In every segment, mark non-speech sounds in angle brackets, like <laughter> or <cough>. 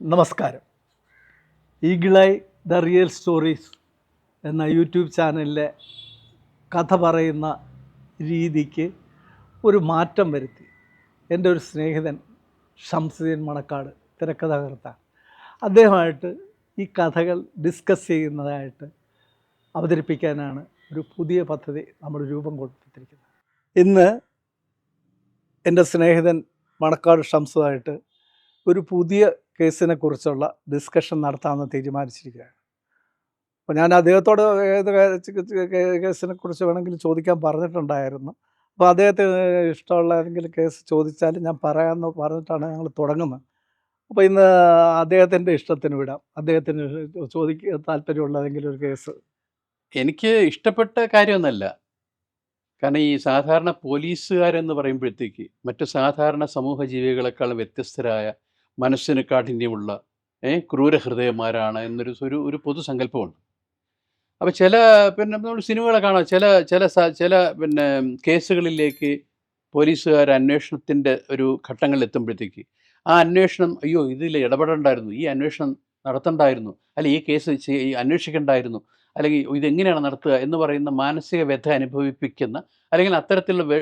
നമസ്കാരം. ഈഗിളായി the real stories എന്ന യൂട്യൂബ് ചാനലിലെ കഥ പറയുന്ന രീതിക്ക് ഒരു മാറ്റം വരുത്തി. എന്റെ ഒരു സ്നേഹിതൻ ഷംസുദ്ദീൻ മണക്കാട് തിരക്കഥാകൃത്താണ്. അദ്ദേഹമായിട്ട് ഈ കഥകൾ ഡിസ്കസ് ചെയ്യുന്നതായിട്ട് അവതരിപ്പിക്കാനാണ് ഒരു പുതിയ പദ്ധതി നമ്മൾ രൂപം കൊടുത്തിരിക്കുന്നത്. ഇന്ന് എന്റെ സ്നേഹിതൻ മണക്കാട് ഷംസുമായിട്ട് ഒരു പുതിയ കേസിനെ കുറിച്ചുള്ള ഡിസ്കഷൻ നടത്താമെന്ന് തീരുമാനിച്ചിരിക്കുകയാണ്. അപ്പോൾ ഞാൻ അദ്ദേഹത്തോട് ഏത് കേസിനെ കുറിച്ച് വേണമെങ്കിലും ചോദിക്കാൻ പറഞ്ഞിട്ടുണ്ടായിരുന്നു. അപ്പോൾ അദ്ദേഹത്തിന് ഇഷ്ടമുള്ള ഏതെങ്കിലും കേസ് ചോദിച്ചാൽ ഞാൻ പറയാമെന്ന് പറഞ്ഞിട്ടാണ് ഞങ്ങൾ തുടങ്ങുന്നത്. അപ്പോൾ ഇന്ന് അദ്ദേഹത്തിന്റെ ഇഷ്ടത്തിന് വിടാം. അദ്ദേഹത്തിന് ചോദിക്ക താല്പര്യമുള്ള ഏതെങ്കിലും ഒരു കേസ്. എനിക്ക് ഇഷ്ടപ്പെട്ട കാര്യമൊന്നല്ല. കാരണം ഈ സാധാരണ പോലീസുകാരെന്ന് പറയുമ്പോഴത്തേക്ക് മറ്റു സാധാരണ സമൂഹ ജീവികളെക്കാൾ വ്യത്യസ്തരായ മനസ്സിന് കാഠിന്യമുള്ള ഏ ക്രൂരഹൃദയന്മാരാണ് എന്നൊരു ഒരു ഒരു പൊതുസങ്കല്പമുണ്ട്. അപ്പോൾ ചില പിന്നെ നമ്മൾ സിനിമകളെ കാണാം ചില ചില ചില പിന്നെ കേസുകളിലേക്ക് പോലീസുകാർ അന്വേഷണത്തിന്റെ ഒരു ഘട്ടങ്ങളിൽ എത്തുമ്പോഴത്തേക്ക് ആ അന്വേഷണം അയ്യോ ഇതിൽ ഇടപെടേണ്ടായിരുന്നു ഈ അന്വേഷണം നടത്തണ്ടായിരുന്നു അല്ലെ ഈ കേസ് അന്വേഷിക്കേണ്ടായിരുന്നു അല്ലെങ്കിൽ ഇതെങ്ങനെയാണ് നടത്തുക എന്ന് പറയുന്ന മാനസിക വ്യഥ അനുഭവിപ്പിക്കുന്ന അല്ലെങ്കിൽ അത്തരത്തിലുള്ള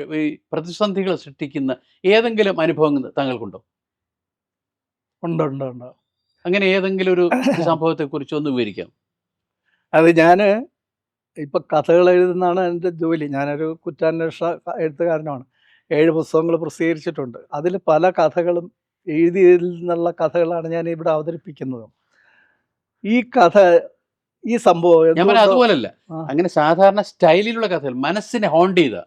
പ്രതിസന്ധികൾ സൃഷ്ടിക്കുന്ന ഏതെങ്കിലും അനുഭവങ്ങൾ താങ്കൾക്കുണ്ടോ ഉണ്ട് ഉണ്ട് ഉണ്ട്. അങ്ങനെ ഏതെങ്കിലും ഒരു <coughs> സംഭവത്തെ കുറിച്ച് ഒന്ന് വിവരിക്കാം. അത് ഞാൻ ഇപ്പം കഥകൾ എഴുതുന്നതാണ് എന്റെ ജോലി. ഞാനൊരു കുറ്റാന്വേഷണ എഴുത്തുകാരനാണ് ഏഴ് പുസ്തകങ്ങൾ പ്രസിദ്ധീകരിച്ചിട്ടുണ്ട്. അതിൽ പല കഥകളും എഴുതിയതിൽ നിന്നുള്ള കഥകളാണ് ഞാൻ ഇവിടെ അവതരിപ്പിക്കുന്നത്. ഈ കഥ ഈ സംഭവം അതുപോലല്ല. അങ്ങനെ സാധാരണ സ്റ്റൈലിലുള്ള കഥകൾ മനസ്സിനെ ഹോണ്ട് ചെയ്ത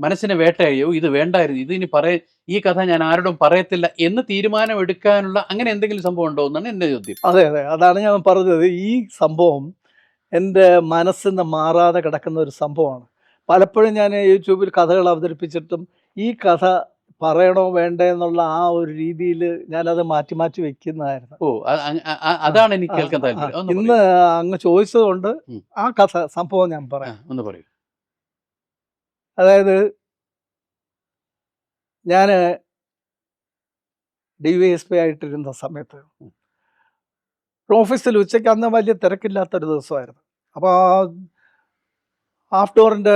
മനസ്സിനെ വേട്ടയോ ഇത് വേണ്ടായിരുന്നു. ഇത് ഇനി പറയ ഈ കഥ ഞാൻ ആരോടും പറയത്തില്ല എന്ന് തീരുമാനം എടുക്കാനുള്ള അങ്ങനെ എന്തെങ്കിലും സംഭവം ഉണ്ടോ എന്നാണ് എന്റെ ചോദ്യം. അതെ അതെ. അതാണ് ഞാൻ പറഞ്ഞത്. ഈ സംഭവം എന്റെ മനസ്സിന്ന് മാറാതെ കിടക്കുന്ന ഒരു സംഭവമാണ്. പലപ്പോഴും ഞാൻ യൂട്യൂബിൽ കഥകൾ അവതരിപ്പിച്ചിട്ടും ഈ കഥ പറയണോ വേണ്ടേ എന്നുള്ള ആ ഒരു രീതിയിൽ ഞാനത് മാറ്റി മാറ്റി വെക്കുന്നതായിരുന്നു. ഓ അതാണ് എനിക്ക് കേൾക്കാൻ താല്പര്യം. ഇന്ന് അങ്ങ് ചോദിച്ചത് കൊണ്ട് ആ കഥ സംഭവം ഞാൻ പറയാം. ഒന്ന് പറയൂ. അതായത് ഞാൻ ഡി വൈ എസ് പി ആയിട്ടിരുന്ന സമയത്ത് ഓഫീസിൽ ഉച്ചയ്ക്ക് അന്ന് വലിയ തിരക്കില്ലാത്തൊരു ദിവസമായിരുന്നു. അപ്പോൾ ആഫ്റ്റർ ഡോറിന്റെ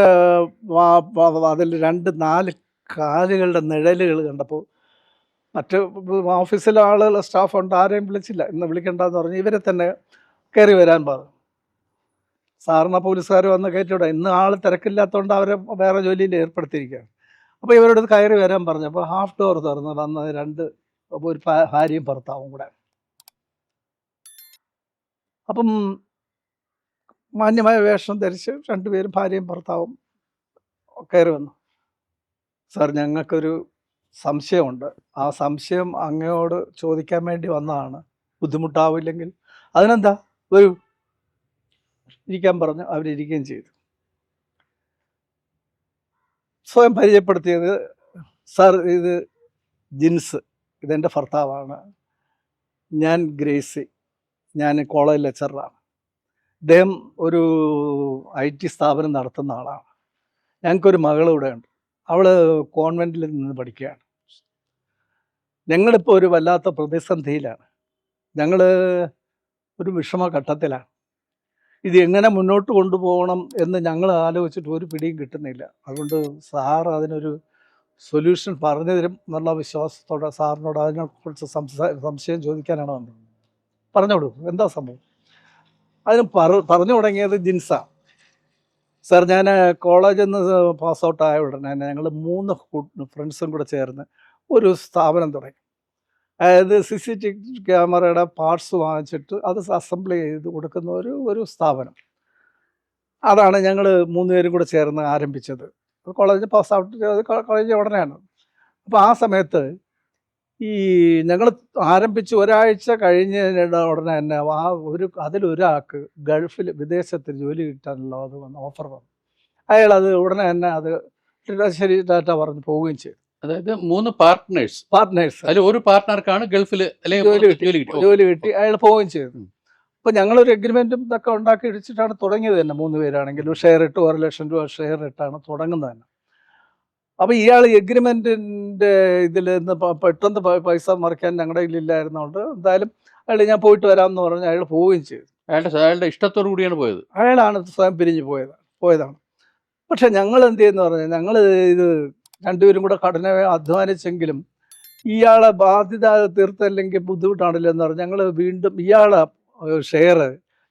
അതിൽ രണ്ട് നാല് കാലുകളുടെ നിഴലുകൾ കണ്ടപ്പോൾ മറ്റ് ഓഫീസിലെ ആളുകൾ സ്റ്റാഫുണ്ട് ആരെയും വിളിച്ചില്ല. ഇന്ന് വിളിക്കണ്ടെന്ന് പറഞ്ഞ് ഇവരെ തന്നെ കയറി വരാൻ പറഞ്ഞു സാറിന് പോലീസുകാർ വന്ന് കയറ്റിവിടാം. ഇന്ന് ആൾ തിരക്കില്ലാത്തതുകൊണ്ട് അവരെ വേറെ ജോലിയിൽ ഏർപ്പെടുത്തിയിരിക്കുകയാണ്. അപ്പോൾ ഇവരോട് കയറി വരാൻ പറഞ്ഞു അപ്പോൾ ഹാഫ് ഡോർ തുറന്ന് വന്ന രണ്ട് ഒരു ഭാര്യയും ഭർത്താവും കൂടെ. അപ്പം മാന്യമായ വേഷം ധരിച്ച് രണ്ടുപേരും ഭാര്യയും ഭർത്താവും കയറി വന്നു. സാർ ഞങ്ങൾക്കൊരു സംശയമുണ്ട്. ആ സംശയം അങ്ങയോട് ചോദിക്കാൻ വേണ്ടി വന്നതാണ്. ബുദ്ധിമുട്ടാവില്ലെങ്കിൽ അതിനെന്താ? വരൂ ഇരിക്കാൻ പറഞ്ഞു അവരിരിക്കുകയും ചെയ്തു. സ്വയം പരിചയപ്പെടുത്തിയത് സാർ ഇത് ജിൻസ് ഇതെന്റെ ഭർത്താവാണ്. ഞാൻ ഗ്രേസി ഞാൻ കോളേജ് ലെക്ചറാണ് അദ്ദേഹം ഒരു ഐ ടി സ്ഥാപനം നടത്തുന്ന ആളാണ്. ഞങ്ങൾക്കൊരു മകൾ ഇവിടെ ഉണ്ട് അവൾ കോൺവെന്റിൽ നിന്ന് പഠിക്കുകയാണ്. ഞങ്ങളിപ്പോൾ ഒരു വല്ലാത്ത പ്രതിസന്ധിയിലാണ്. ഞങ്ങൾ ഒരു വിഷമഘട്ടത്തിലാണ്. ഇത് എങ്ങനെ മുന്നോട്ട് കൊണ്ടുപോകണം എന്ന് ഞങ്ങൾ ആലോചിച്ചിട്ട് ഒരു പിടിയും കിട്ടുന്നില്ല. അതുകൊണ്ട് സാർ അതിനൊരു സൊല്യൂഷൻ പറഞ്ഞു തരും എന്നുള്ള വിശ്വാസത്തോടെ സാറിനോട് അതിനെക്കുറിച്ച് സംസാ സംശയം ചോദിക്കാനാണ് വന്നത്. പറഞ്ഞോളൂ എന്താ സംഭവം? അതിന് പറ പറഞ്ഞു തുടങ്ങിയത് ജിൻസ. സാർ ഞാൻ കോളേജിൽ നിന്ന് പാസ് ഔട്ട് ആയ ഉടനെ ഞങ്ങൾ മൂന്ന് ഫ്രണ്ട്സും കൂടെ ചേർന്ന് ഒരു സ്ഥാപനം തുടങ്ങി. അതായത് സി സി ടി ക്യാമറയുടെ പാർട്സ് വാങ്ങിച്ചിട്ട് അത് അസംബിൾ ചെയ്ത് കൊടുക്കുന്ന ഒരു ഒരു സ്ഥാപനം. അതാണ് ഞങ്ങൾ മൂന്നുപേരും കൂടെ ചേർന്ന് ആരംഭിച്ചത്. കോളേജ് പാസ് ഔട്ട് ചെയ്ത് കോളേജ് ഉടനെയാണ്. അപ്പോൾ ആ സമയത്ത് ഈ ഞങ്ങൾ ആരംഭിച്ച് ഒരാഴ്ച കഴിഞ്ഞ ഉടനെ തന്നെ ആ ഒരു അതിലൊരാൾക്ക് ഗൾഫിൽ വിദേശത്ത് ജോലി കിട്ടാനുള്ള അത് വന്ന് ഓഫർ വന്നു. അയാൾ അത് ഉടനെ തന്നെ അത് ശരി ഡാറ്റ പറഞ്ഞ് പോവുകയും ചെയ്തു. അതായത് മൂന്ന് പാർട്ട്നേഴ്സ് പാർട്ട്നേഴ്സ് അതിൽ ഒരു പാർട്ട്ണർക്കാണ് ഗൾഫിൽ ജോലി കിട്ടി. ജോലി അയാൾ പോവുകയും ചെയ്തു. അപ്പൊ അപ്പോൾ ഞങ്ങളൊരു എഗ്രിമെന്റും ഇതൊക്കെ ഉണ്ടാക്കി ഇടിച്ചിട്ടാണ് തുടങ്ങിയത് തന്നെ മൂന്ന് പേരാണെങ്കിലും. ഷെയർ ഇട്ട് ഒരു ലക്ഷം രൂപ ഷെയർ ഇട്ടാണ് തുടങ്ങുന്നത് തന്നെ. അപ്പോൾ ഇയാൾ എഗ്രിമെന്റിന്റെ ഇതിൽ നിന്ന് പെട്ടെന്ന് പൈസ മറിക്കാൻ ഞങ്ങളുടെ കയ്യിലില്ലായിരുന്നതുകൊണ്ട് എന്തായാലും അയാൾ ഞാൻ പോയിട്ട് വരാമെന്ന് പറഞ്ഞ് അയാൾ പോവുകയും ചെയ്തു. അയാളുടെ അയാളുടെ ഇഷ്ടത്തോടു കൂടിയാണ് പോയത്. അയാളാണ് സ്വയം പിരിഞ്ഞു പോയത് പോയതാണ്. പക്ഷെ ഞങ്ങൾ എന്ത് ചെയ്യുന്നു പറഞ്ഞാൽ ഞങ്ങൾ ഇത് രണ്ടുപേരും കൂടെ കഠിനമായി അധ്വാനിച്ചെങ്കിലും ഇയാളെ ബാധ്യത തീർത്തല്ലെങ്കിൽ ബുദ്ധിമുട്ടാണല്ലോ എന്ന് പറഞ്ഞ്. ഞങ്ങൾ വീണ്ടും ഇയാളെ ഷെയർ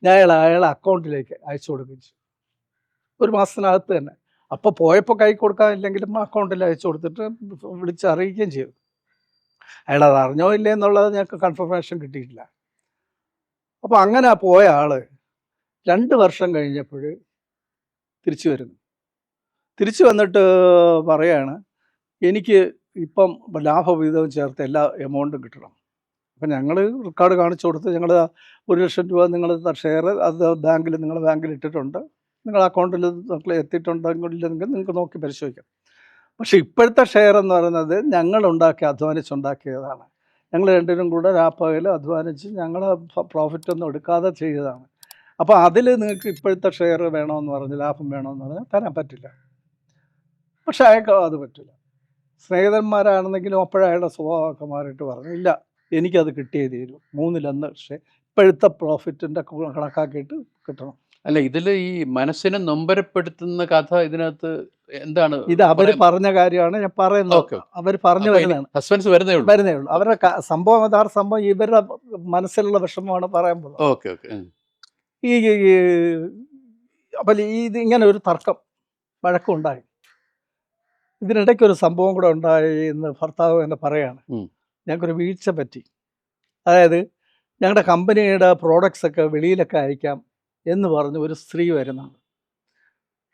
ഞാൻ അയാളെ അക്കൗണ്ടിലേക്ക് അയച്ചു കൊടുക്കുകയും ചെയ്തു. ഒരു മാസത്തിനകത്ത് തന്നെ. അപ്പോൾ പോയപ്പോൾ കൈ കൊടുക്കാനില്ലെങ്കിലും അക്കൗണ്ടിൽ അയച്ചു കൊടുത്തിട്ട് വിളിച്ച് അറിയിക്കുകയും ചെയ്തു. അയാൾ അത് അറിഞ്ഞോ ഇല്ലേ എന്നുള്ളത് ഞങ്ങൾക്ക് കൺഫർമേഷൻ കിട്ടിയിട്ടില്ല. അപ്പോൾ അങ്ങനെ പോയ ആൾ രണ്ട് വർഷം കഴിഞ്ഞപ്പോൾ തിരിച്ചു വരുന്നു. തിരിച്ചു വന്നിട്ട് പറയാണ് എനിക്ക് ഇപ്പം ലാഭവിഹിതം ചേർത്ത് എല്ലാ എമൗണ്ടും കിട്ടണം. അപ്പം ഞങ്ങൾ റെക്കോർഡ് കാണിച്ചു കൊടുത്ത് ഞങ്ങൾ ഒരു ലക്ഷം രൂപ നിങ്ങൾ ഷെയർ അത് ബാങ്കിൽ നിങ്ങൾ ബാങ്കിൽ ഇട്ടിട്ടുണ്ട്. നിങ്ങൾ അക്കൗണ്ടിൽ നിങ്ങൾ എത്തിയിട്ടുണ്ടെങ്കിൽ നിങ്ങൾക്ക് നോക്കി പരിശോധിക്കാം. പക്ഷേ ഇപ്പോഴത്തെ ഷെയർ എന്ന് പറയുന്നത് ഞങ്ങൾ ഉണ്ടാക്കി അധ്വാനിച്ചുണ്ടാക്കിയതാണ് ഞങ്ങൾ രണ്ടിനും കൂടെ രാപ്പകൽ അധ്വാനിച്ച് ഞങ്ങൾ പ്രോഫിറ്റ് ഒന്നും എടുക്കാതെ ചെയ്തതാണ്. അപ്പോൾ അതിൽ നിങ്ങൾക്ക് ഇപ്പോഴത്തെ ഷെയർ വേണമെന്ന് പറഞ്ഞ് ലാഭം വേണമെന്ന് പറഞ്ഞാൽ തരാൻ പറ്റില്ല. പക്ഷെ അയാൾക്ക് അത് പറ്റില്ല. സ്നേഹിതന്മാരാണെന്നെങ്കിലും അപ്പോഴയാളുടെ സ്വഭാവമൊക്കെ മാറിയിട്ട് പറഞ്ഞു ഇല്ല എനിക്കത് കിട്ടിയേ തീരൂ. മൂന്നിലൊന്ന് പക്ഷേ ഇപ്പോഴത്തെ പ്രോഫിറ്റിന്റെ കണക്കാക്കിയിട്ട് കിട്ടണം. അല്ല ഇതിൽ ഈ മനസ്സിനെ നൊമ്പരപ്പെടുത്തുന്ന കഥ ഇതിനകത്ത് എന്താണ് ഇത് അവർ പറഞ്ഞ കാര്യമാണ് ഞാൻ പറയുന്നത്. ഓക്കെ അവർ പറഞ്ഞു വരുന്നതാണ്. സസ്പെൻസ് വരുന്നേ ഉള്ളൂ. വരുന്നേ ഉള്ളൂ. അവരുടെ സംഭവം യഥാർത്ഥ സംഭവം ഇവരുടെ മനസ്സിലുള്ള വിഷമമാണ് പറയാൻ പോകുന്നത്. Okay okay. ഈ അപ്പം ഈ ഇത് ഇങ്ങനെ ഒരു തർക്കം വഴക്കമുണ്ടായി ഇതിനിടയ്ക്ക് ഒരു സംഭവം കൂടെ ഉണ്ടായി എന്ന് ഭർത്താവ് എന്നെ പറയാണ്. ഞങ്ങൾക്കൊരു വീഴ്ച പറ്റി. അതായത് ഞങ്ങളുടെ കമ്പനിയുടെ പ്രോഡക്ട്സ് ഒക്കെ വെളിയിലൊക്കെ അയക്കാം എന്ന് പറഞ്ഞ് ഒരു സ്ത്രീ വരുന്നുണ്ട്.